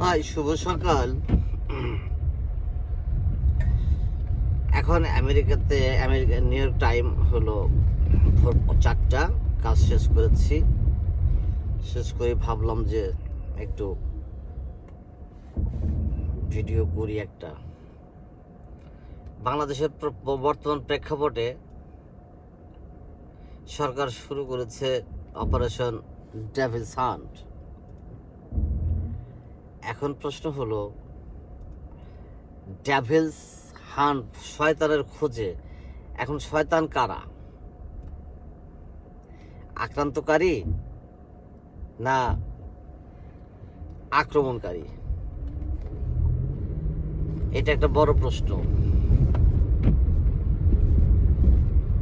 ভাই, শুভ সকাল। এখন আমেরিকাতে, আমেরিকা, নিউ ইয়র্ক টাইম হলো ভোর চারটা, কাজ শেষ করেছি। শেষ করে ভাবলাম যে একটু ভিডিও করি একটা। বাংলাদেশের বর্তমান প্রেক্ষাপটে সরকার শুরু করেছে অপারেশন ডেভিলস হান্ট এখন প্রশ্ন হলো ডেভিলস হান শয়তানের খোঁজে। এখন শয়তান কারা? আক্রান্তকারী না আক্রমণকারী? এটা একটা বড় প্রশ্ন।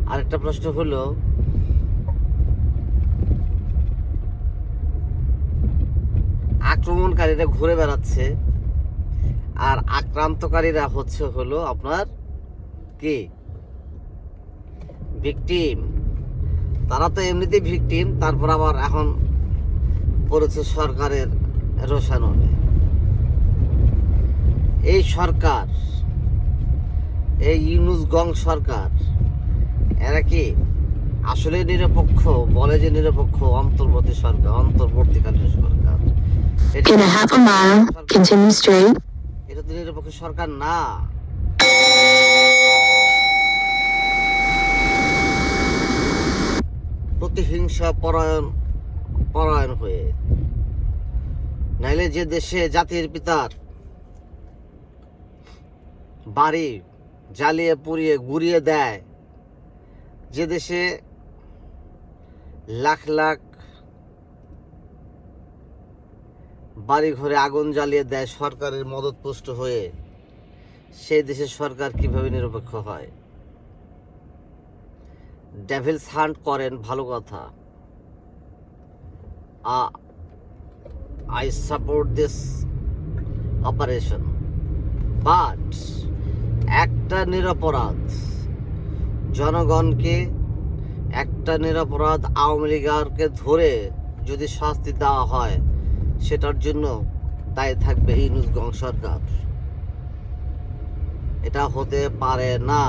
আরেকটা প্রশ্ন হলো আক্রমণকারীরা ঘুরে বেড়াচ্ছে। আর আক্রান্তকারীরা হচ্ছে হলো আপনার কি? ভিকটিম। তারা তো এমনিতেই ভিকটিম, তারপর আবার এখন পড়েছে সরকারের রোশানলে এই সরকার, এই ইউনুস গং সরকার, এরা কি? আসলে নিরপেক্ষ, বলে যে নিরপেক্ষ অন্তর্বর্তী সরকার, অন্তর্বর্তীকালীন সরকার। In a half a mile, continue straight. প্রতিহিংসা পরায়ণ পরায়ণ হয়ে নাইলে যে দেশে জাতির পিতার বাড়ি জ্বালিয়ে পুড়িয়ে গুড়িয়ে দেয় যে দেশে লাখ লাখ বাড়ি ঘরে আগুন জ্বালিয়ে দেয় সরকারের মদতপুষ্ট হয়ে। সেই দেশের সরকার কীভাবে নিরপেক্ষ হয়? ডেভিলস হান্ট করেন, ভালো কথা। I support this operation but একটা নিরপরাধ। জনগণকে একটা নিরপরাধ আওয়ামী লীগারকে ধরে যদি শাস্তি দেওয়া হয় সেটার জন্য দায়ী থাকবে ইনুস গং সরকার। এটা হতে পারে না।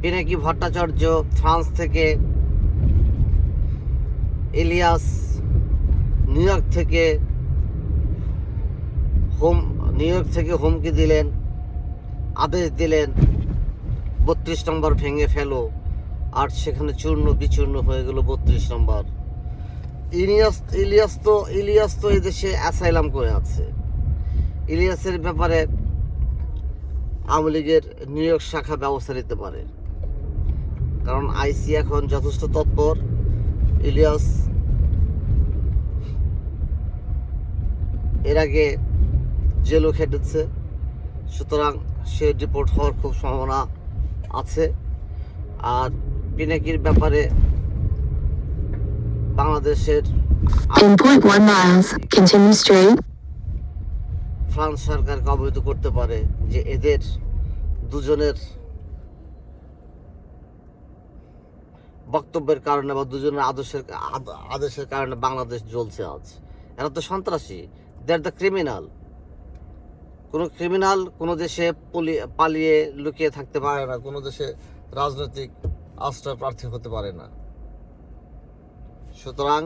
পিনাকি ভট্টাচার্য ফ্রান্স থেকে, ইলিয়াস নিউ ইয়র্ক থেকে হোম, নিউ ইয়র্ক থেকে হুমকি দিলেন, আদেশ দিলেন, বত্রিশ নম্বর ভেঙে ফেলো, আর সেখানে চূর্ণ বিচূর্ণ হয়ে গেল বত্রিশ নম্বর। ইলিয়াস ইলিয়াস তো ইলিয়াস তো এদেশে অ্যাসাইলাম করে আছে। ইলিয়াসের ব্যাপারে আওয়ামী লীগের নিউ ইয়র্ক শাখা ব্যবস্থা নিতে পারে। কারণ আইসি এখন যথেষ্ট তৎপর। ইলিয়াস এর আগে জেলও খেটেছে। সুতরাং সে রিপোর্ট হওয়ার খুব সম্ভাবনা আছে। আর পিনাকির ব্যাপারে বাংলাদেশের In 0.1 miles, continue straight. France সরকারকে অবহিত করতে পারে যে এদের দুজনের বক্তব্যের কারণে বা দুজনের আদর্শের আদ- আদেশের কারণে বাংলাদেশ জ্বলছে আজ। এরা তো সন্ত্রাসী। দেয়ার দ্য ক্রিমিনাল কোনো ক্রিমিনাল কোনো দেশে পলি- পালিয়ে লুকিয়ে থাকতে পারে না। কোনো দেশে রাজনৈতিক আশ্রয় প্রার্থী হতে পারে না। সুতরাং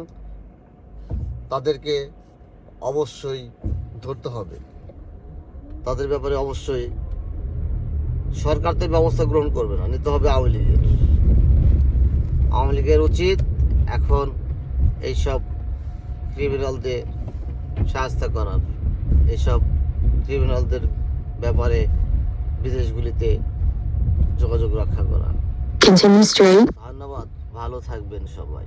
তাদেরকে অবশ্যই ধরতে হবে। তাদের ব্যাপারে অবশ্যই সরকার তো ব্যবস্থা গ্রহণ করবে না নিতে হবে আওয়ামী লীগের। আওয়ামী লীগের উচিত এখন এইসব ক্রিমিনালদের সাহায্য করার এইসব ক্রিমিনালদের ব্যাপারে বিদেশগুলিতে যোগাযোগ রক্ষা করা। ধন্যবাদ ভালো থাকবেন সবাই।